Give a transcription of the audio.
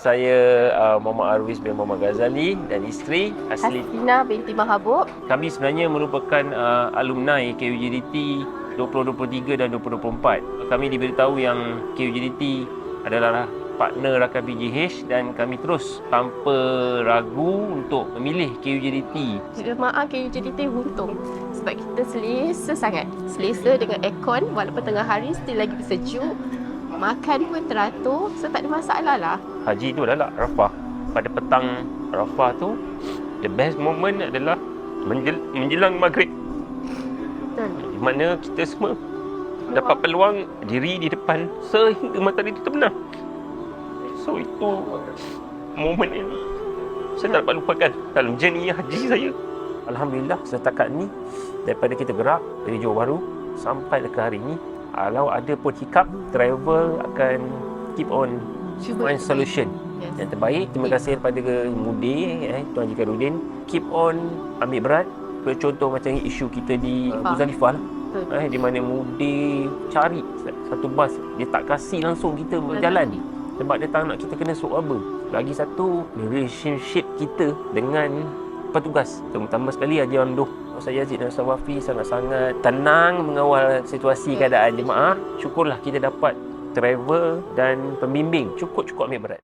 Saya uh, Muhammad Arwis bin Muhammad Ghazali dan isteri asli Hasina binti Mahabub. kami sebenarnya merupakan uh, alumni KUJDT 2023 dan 2024. Kami diberitahu yang KUJDT adalah partner rakan PGH dan kami terus tanpa ragu untuk memilih KUJDT. Jemaah KUJDT untung sebab kita selesa sangat. Selesa dengan aircon walaupun tengah hari still lagi sejuk. Makan pun teratur, so tak ada masalah lah. Haji tu adalah Arafah. Pada petang Arafah tu, the best moment adalah menjel- menjelang maghrib. Betul. Di mana kita semua dapat peluang diri di depan sehingga matahari itu terbenam. So itu momen yang saya tak dapat lupakan dalam journey haji saya. Alhamdulillah setakat ni daripada kita gerak dari Johor Bahru sampai ke hari ni kalau ada pun hiccup travel akan keep on Cuba find solution Yes. yang terbaik. Terima kasih kepada Mudi eh Tuan Haji Karudin. Keep on ambil berat. Contoh macam isu kita di Ah. Muzdalifah lah. Eh, di mana Mudi cari satu bas dia tak kasih langsung kita berjalan sebab dia tak nak kita kena suaba. Lagi satu relationship kita dengan petugas terutama sekali Haji Amduh saya Yazid dan Sawafi sangat-sangat tenang mengawal situasi keadaan jemaah. Syukurlah kita dapat travel dan pembimbing cukup-cukup ambil berat